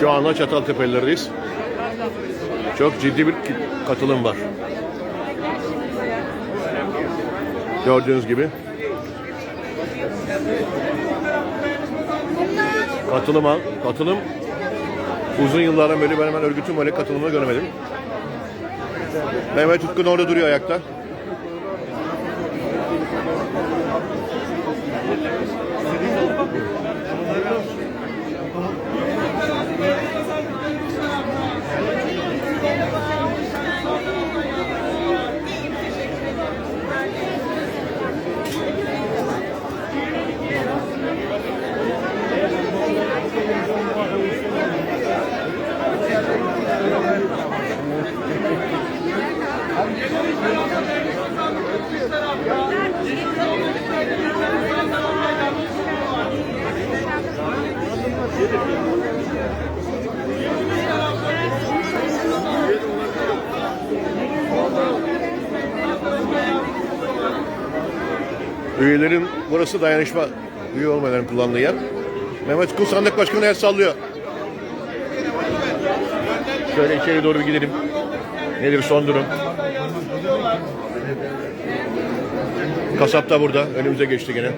Şu anda Çataltepe'lilerdeyiz. Çok ciddi bir katılım var. Gördüğünüz gibi. Katılım, katılım uzun yıllara beri ben hemen örgütüm öyle katılımını göremedim. Mehmet Utkun orada duruyor ayakta. Üyelerin burası dayanışma üye olmayanların kullandığı yer. Mehmet Kul Sandık Başkanı el sallıyor. Şöyle içeri doğru bir gidelim. Nedir son durum? Kasap da burada. Önümüze geçti gene.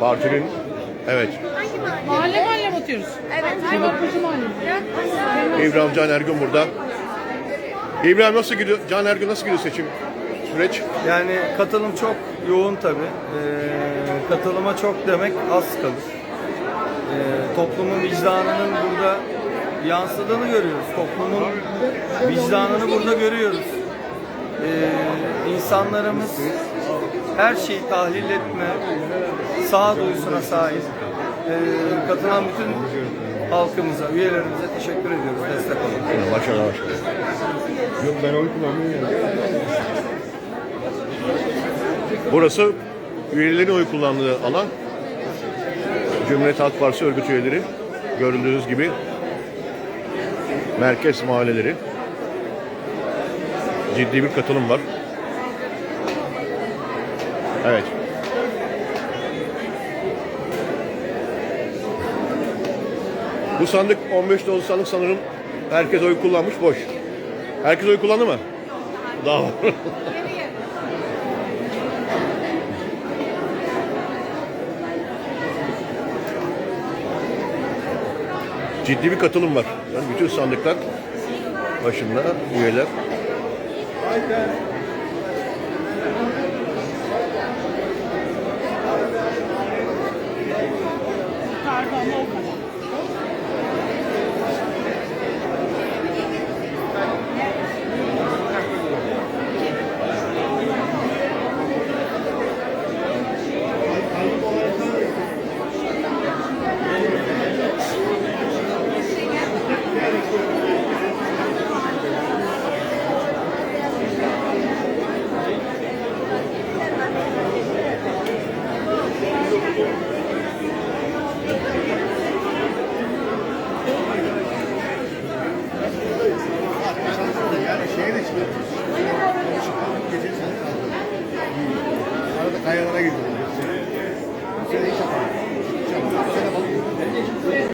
Partinin evet. Mahalle mahalle batıyoruz. Evet. Kebapçı mahalle. İbrahim Can Ergün burada. İbrahim nasıl gidiyor? Can Ergün nasıl gidiyor seçim süreç? Yani katılım çok yoğun tabi. Ee, katılıma çok demek az kalır. Ee, toplumun vicdanının burada yansıdığını görüyoruz. Toplumun vicdanını burada görüyoruz. Ee, insanlarımız her şeyi tahlil etme sağduyusuna sahip. Ee, katılan bütün halkımıza, üyelerimize teşekkür ediyoruz. Destek olun. Başarılar başarılar. Yok ben oy kullanmıyorum. Burası üyelerin oy kullandığı alan. Cumhuriyet Halk Partisi örgüt üyeleri. Görüldüğünüz gibi merkez mahalleleri. Ciddi bir katılım var. Evet. Bu sandık 15 dolu sandık sanırım herkes oy kullanmış boş. Herkes oy kullandı mı? Daha var. ciddi bir katılım var. Yani bütün sandıklar başında üyeler. Pardon kayalara gidiyoruz. Bu sene hiç